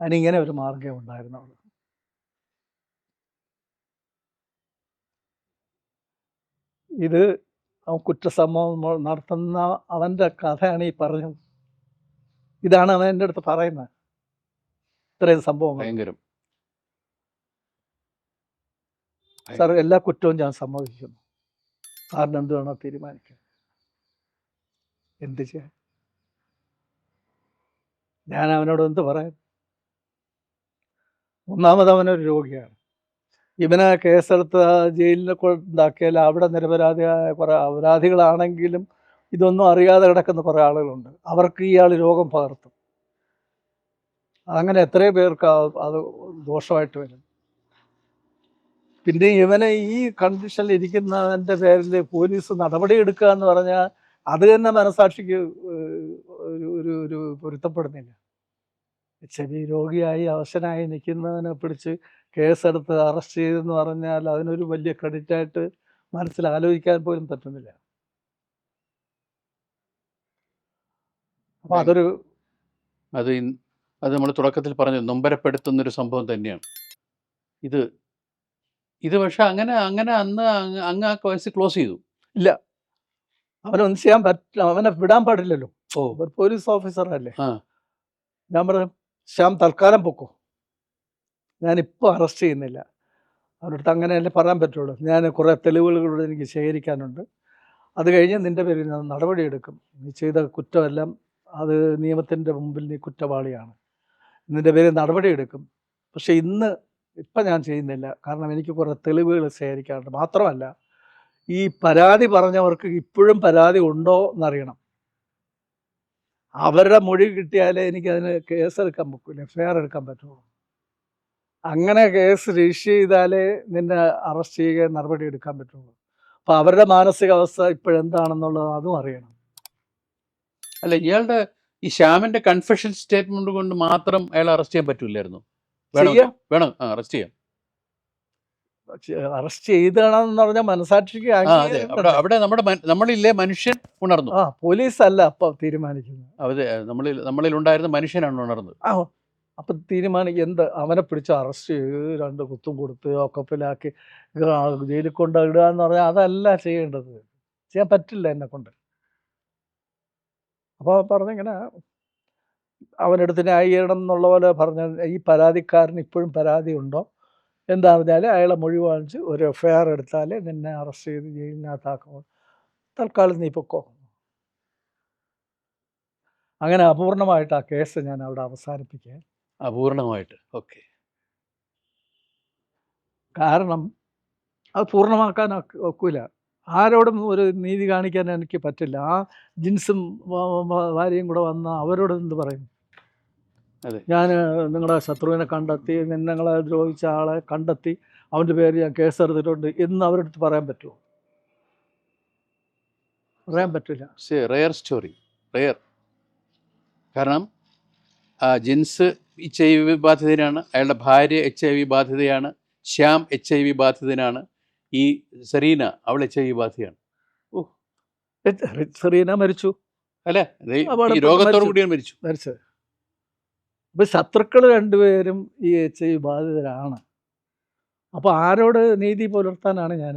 അതിനിങ്ങനെ ഒരു മാർഗം ഉണ്ടായിരുന്നുള്ളൂ ഇത് കുറ്റസംഭവം നടത്തുന്ന അവന്റെ കഥയാണ് ഈ പറഞ്ഞത്. ഇതാണ് അവൻ എന്റെ അടുത്ത് പറയുന്നത്. ഇത്രയും സംഭവം ഭയങ്കരം. സാർ എല്ലാ കുറ്റവും ഞാൻ സമ്മതിക്കുന്നു. സാറിന് എന്ത് വേണോ തീരുമാനിക്കാം. എന്ത് ചെയ്യാൻ? ഞാൻ അവനോട് എന്ത് പറയാൻ? ഒന്നാമത് അവനൊരു രോഗിയാണ്. ഇവനെ കേസെടുത്ത് ജയിലിൽ ഉണ്ടാക്കിയാൽ അവിടെ നിരപരാധിയായ കുറേ അപരാധികളാണെങ്കിലും ഇതൊന്നും അറിയാതെ കിടക്കുന്ന കുറേ ആളുകളുണ്ട്. അവർക്ക് ഇയാൾ രോഗം പകർത്തും. അങ്ങനെ എത്രയോ പേർക്ക് അത് ദോഷമായിട്ട് വരും. പിന്നെ ഇവനെ ഈ കണ്ടീഷനിൽ ഇരിക്കുന്നതിന്റെ പേരിൽ പോലീസ് നടപടി എടുക്കുക എന്ന് പറഞ്ഞാൽ അത് തന്നെ മനസാക്ഷിക്ക് ഒരു ഒരു പൊരുത്തപ്പെടുന്നില്ല. ഐ രോഗിയായി അവശനായി നിൽക്കുന്നവനെ പിടിച്ച് കേസെടുത്ത് അറസ്റ്റ് ചെയ്തെന്ന് പറഞ്ഞാൽ അതിനൊരു വലിയ ക്രെഡിറ്റായിട്ട് മനസ്സിൽ ആലോചിക്കാൻ പോലും പറ്റുന്നില്ല. അപ്പൊ അതൊരു അത് അത് നമ്മൾ തുടക്കത്തിൽ പറഞ്ഞു നൊമ്പരപ്പെടുത്തുന്നൊരു സംഭവം തന്നെയാണ്. ഇത് ഇത് പക്ഷെ അങ്ങനെ അങ്ങനെ അന്ന് അങ്ങ് ആ കേസ് ക്ലോസ് ചെയ്തു. ഇല്ല. അവനൊന്നും ചെയ്യാൻ പറ്റില്ല. അവനെ വിടാൻ പാടില്ലല്ലോ. ഓ. പോലീസ് ഓഫീസറല്ലേ. ഞാൻ പറഞ്ഞു ശ്യാം തൽക്കാലം പൊക്കോ. ഞാനിപ്പോൾ അറസ്റ്റ് ചെയ്യുന്നില്ല. അവരുടെ അടുത്ത് അങ്ങനെയല്ലേ പറയാൻ പറ്റുള്ളൂ. ഞാൻ കുറേ തെളിവുകളോട് എനിക്ക് ശേഖരിക്കാനുണ്ട്. അത് കഴിഞ്ഞ് നിന്റെ പേരിൽ ഞാൻ നടപടിയെടുക്കും. നീ ചെയ്ത കുറ്റമെല്ലാം അത് നിയമത്തിന്റെ മുമ്പിൽ നീ കുറ്റവാളിയാണ്. നിന്റെ പേരിൽ നടപടിയെടുക്കും. പക്ഷേ ഇന്ന് ഇപ്പം ഞാൻ ചെയ്യുന്നില്ല. കാരണം എനിക്ക് കുറേ തെളിവുകൾ ശേഖരിക്കാനുണ്ട്. മാത്രമല്ല ഈ പരാതി പറഞ്ഞവർക്ക് ഇപ്പോഴും പരാതി ഉണ്ടോ എന്നറിയണം. അവരുടെ മൊഴി കിട്ടിയാലേ എനിക്ക് അതിന് കേസ് എഫ് ഐ ആർ എടുക്കാൻ പറ്റുള്ളൂ. അങ്ങനെ കേസ് രജിസ്റ്റർ ചെയ്താലേ നിന്നെ അറസ്റ്റ് ചെയ്യുക നടപടി എടുക്കാൻ പറ്റുള്ളൂ. അപ്പോൾ അവരുടെ മാനസികാവസ്ഥ ഇപ്പോഴെന്താണെന്നുള്ളത് അതും അറിയണം. അല്ല ഇയാളുടെ ഈ ശ്യാമിന്റെ കൺഫെഷൻ സ്റ്റേറ്റ്മെന്റ് കൊണ്ട് മാത്രം അയാൾ അറസ്റ്റ് ചെയ്യാൻ പറ്റില്ലായിരുന്നു. വേണം? അറസ്റ്റ് ചെയ്യാം. അറസ്റ്റ് ചെയ്തതാണെന്ന് പറഞ്ഞാൽ മനസാക്ഷിക്ക് അവിടെ നമ്മുടെ നമ്മളില്ലേ മനുഷ്യൻ ഉണർന്നു. ആ പോലീസ് അല്ല അപ്പൊ തീരുമാനിക്കുന്നത്. അതെ നമ്മളിൽ നമ്മളിൽ ഉണ്ടായിരുന്ന മനുഷ്യനാണ് ഉണർന്നത്. ആ അപ്പൊ തീരുമാനം എന്ത്? അവനെ പിടിച്ച് അറസ്റ്റ് ചെയ്ത് രണ്ട് കുത്തും കൊടുത്ത് ഒക്കപ്പിലാക്കി ജയിലിൽ കൊണ്ട് ഇടുക എന്ന് പറഞ്ഞാൽ അതല്ല ചെയ്യേണ്ടത്. ചെയ്യാൻ പറ്റില്ല എന്നെ കൊണ്ട്. അപ്പോൾ പറഞ്ഞിങ്ങനെ അവനെടുത്ത് ന്യായീകരണം എന്നുള്ള പോലെ പറഞ്ഞ ഈ പരാതിക്കാരൻ ഇപ്പോഴും പരാതി ഉണ്ടോ? എന്താ പറഞ്ഞാൽ അയാളെ മൊഴി വാങ്ങിച്ച് ഒരു എഫ് ഐ ആർ എടുത്താൽ നിന്നെ അറസ്റ്റ് ചെയ്ത് ജയിലിനകത്താക്കുമ്പോൾ തൽക്കാലം നീ പൊക്കോ. അങ്ങനെ അപൂർണമായിട്ട് ആ കേസ് ഞാൻ അവിടെ അവസാനിപ്പിക്കുക അപൂർണമായിട്ട്. ഓക്കെ. കാരണം അത് പൂർണമാക്കാൻ ഒക്ക- ഒക്കില്ല ആരോടും ഒരു നീതി കാണിക്കാൻ എനിക്ക് പറ്റില്ല. ആ ജിൻസും ഭാര്യയും കൂടെ വന്ന അവരോട് എന്ത് പറയും? അതെ. ഞാൻ നിങ്ങളുടെ ശത്രുവിനെ കണ്ടെത്തി നിങ്ങളെ ദ്രോഹിച്ച ആളെ കണ്ടെത്തി അവന്റെ പേര് ഞാൻ കേസെടുത്തിട്ടുണ്ട് എന്ന് അവരുടെ അടുത്ത് പറയാൻ പറ്റുമോ പറയാൻ പറ്റില്ല. റെയർ സ്റ്റോറി റെയർ കാരണം ആ ജിൻസ് എച്ച് ഐ വി ബാധിതനാണ് അയാളുടെ ഭാര്യ എച്ച് ഐ വി ബാധിതയാണ്. ശ്യാം എച്ച് ഐ വി ബാധിതനാണ്. ഈ സെറീന അവൾ എച്ച് ഐ വി ബാധിതയാണ് സെറീന മരിച്ചു. അല്ലേ? ഈ രോഗത്തോടു. കൂടിയാണ് മരിച്ചു മരിച്ചത്. ഇപ്പം ശത്രുക്കൾ രണ്ടുപേരും ഈ എച്ച് ഐ വി ബാധിതരാണ്. അപ്പോൾ ആരോട് നീതി പുലർത്താനാണ് ഞാൻ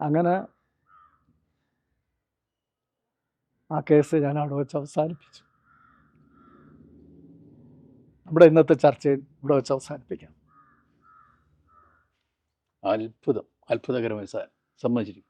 അങ്ങനെ ആ കേസ് ഞാൻ അവിടെ വെച്ച് അവസാനിപ്പിച്ചു. നമ്മുടെ ഇന്നത്തെ ചർച്ചയിൽ ഇവിടെ വെച്ച് അവസാനിപ്പിക്കാം. അത്ഭുതം. അത്ഭുതകരമായി സാർ സമ്മതിച്ചിരിക്കും